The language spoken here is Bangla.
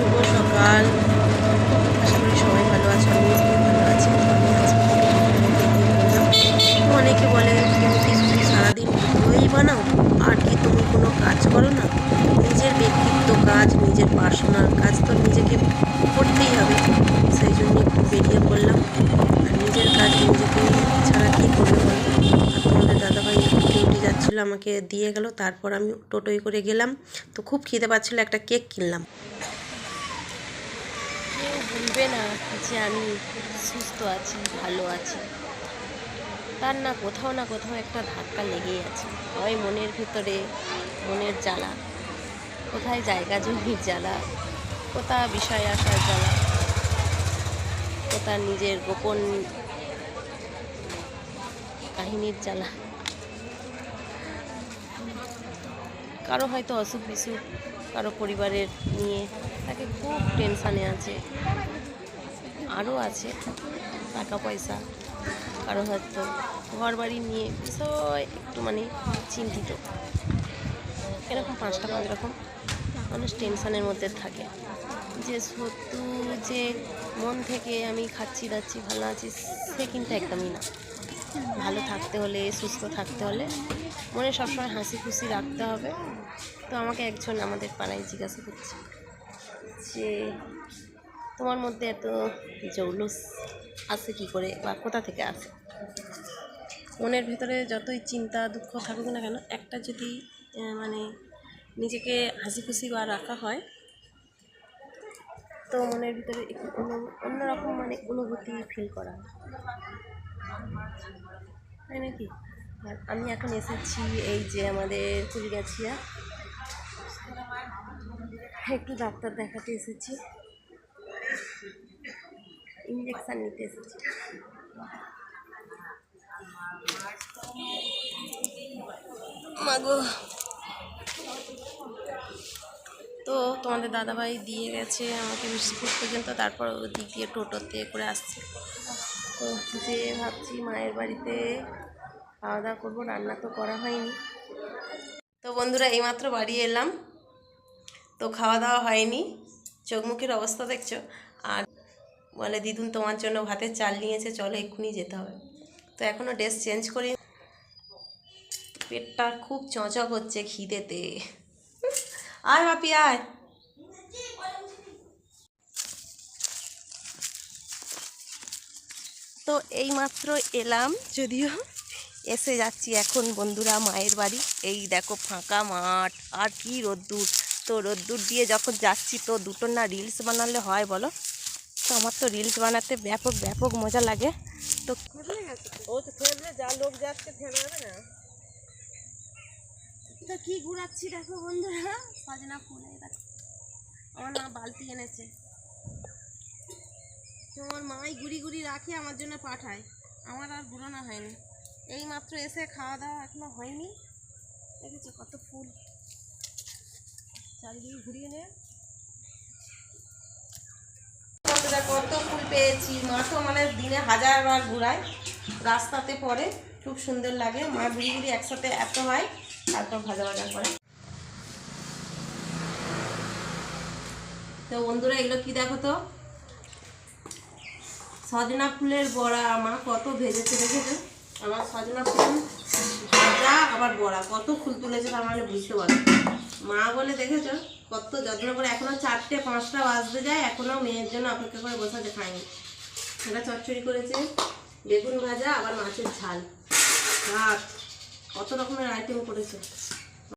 শুভ সকাল। আশা করি সবাই ভালো আছে খুব ভালো আছি আমি অনেকে বলে, তুমি সারাদিন ভিডিওই বানাও আর কি তুমি কোনো কাজ করো না? নিজের ব্যক্তিত্ব কাজ, নিজের পার্সোনাল কাজ তো নিজেকে করতেই হবে। সেই জন্য একটু বেরিয়ে পড়লাম। আর নিজের কাজ নিজেকে ছাড়া কী করবে বলো? তোমাদের দাদাভাই ডিউটি যাচ্ছিল, আমাকে দিয়ে গেল। তারপর আমি টোটোয় করে গেলাম। তো খুব খিদে পাচ্ছিলো, একটা কেক কিনলাম। কেউ বলবে না যে আমি সুস্থ আছি, ভালো আছি। তার না কোথাও না কোথাও একটা ধাক্কা লেগেই আছে। হয় মনের ভিতরে, মনের জ্বালা। কোথায় জায়গা জমির জ্বালা? কোথা বিষয় আসার জ্বালা? কোথা নিজের গোপন কাহিনীর জ্বালা? কারও হয়তো অসুখ বিসুখ, কারও পরিবারের নিয়ে তাকে খুব টেনশানে আছে। আরও আছে টাকা পয়সা কারও হয়তো ঘর বাড়ি নিয়ে বিষয় একটু মানে চিন্তিত। এরকম পাঁচটা পাঁচ রকম মানুষ টেনশানের মধ্যে থাকে। যে সত্য, যে মন থেকে আমি খাচ্ছি, দাচ্ছি, ভালো আছি, সে কিন্তু একদমই না। ভালো থাকতে হলে, সুস্থ থাকতে হলে মনে সবসময় হাসি খুশি রাখতে হবে। তো আমাকে একজন আমাদের পাড়ায় জিজ্ঞাসা করছে যে, তোমার মধ্যে এত জৌলুস আসে কি করে বা কোথা থেকে আসে? মনের ভিতরে যতই চিন্তা, দুঃখ থাকুক না কেন, একটা যদি মানে নিজেকে হাসি খুশি বা রাখা হয়, তো মনের ভিতরে একটু অন্য- অন্যরকম মানে অনুভূতি ফিল করা হয়। তাই নাকি? আর আমি এখন এসেছি এই যে আমাদের কুড়িগাছিয়া। একটু ডাক্তার দেখাতে এসেছি। ইঞ্জেকশান নিতে এসেছি। মাগো। তো তোমাদের দাদাভাই দিয়ে গেছে আমাকে বিস্কুট পর্যন্ত, তারপর ওদিক দিয়ে টোটোতে করে আসছে। তো যে ভাবছি মায়ের বাড়িতে খাওয়া দাওয়া করব, রান্না তো করা হয়নি। তো বন্ধুরা, এইমাত্র বাড়ি এলাম। তো খাওয়া দাওয়া হয়নি। চোখ মুখের অবস্থা দেখছ? আর বলে, দিদুন, তোমার জন্য ভাতের চাল নিয়েছে, চলো এক্ষুনি যেতে হবে। তো এখনও ড্রেস চেঞ্জ করি। পেটটা খুব চঁচক হচ্ছে খিদেতে। আয় বাপি, আয়। তো এইমাত্র এলাম, যদিও এসে যাচ্ছি এখন বন্ধুরা মায়ের বাড়ি। এই দেখো ফাঁকা মাঠ, আর কি রোদ্দুর। তো রোদ্দুর দিয়ে যখন যাচ্ছি, তো দুটো না রিলস বানালে হয় বলো? তো আমার তো রিলস বানাতে ব্যাপক ব্যাপক মজা লাগে। তো ও তো ফেললে যা লোক যাচ্ছে ফেলে না। তো কি ঘুরাচ্ছি দেখো বন্ধুরা? সজনা ফুল এই দেখো আমার মা বালতি এনেছে। তোমার মাই গুড়ি গুড়ি রাখি, আমার জন্য পাঠায়। আমার আর ঘুরানো হয়নি। এই মাত্র এসে খাওয়া দাওয়া এখনও হয়নি। দেখেছ কত ফুল। চারিদিকে ঘুরিয়ে নে। কত ফুল পেয়েছি। মা তো মানে দিনে হাজার বার ঘুরায়। রাস্তাতে পড়ে। খুব সুন্দর লাগে। মা ঘুরি ঘুরি একসাথে এত হয়, তারপর ভাজা ভাজা করে। তো বন্ধুরা, এগুলো কি দেখো তো? সজনা ফুলের বড়া। মা কত ভেজেছে, দেখেছ? আমার সজনা ফুল ভাজা, আবার বড়া। কত ফুল তুলেছে তার মানে বুঝতে পারো। মা বলে, দেখেছ? কত যত্ন করে এখনও চারটে, পাঁচটা বাজতে যায় এখনও মেয়ের জন্য অপেক্ষা করে বসাতে খায়নি সেটা চচ্চড়ি করেছে, বেগুন ভাজা, আবার মাছের ঝাল। ভাত কত রকমের আইটেম করেছে।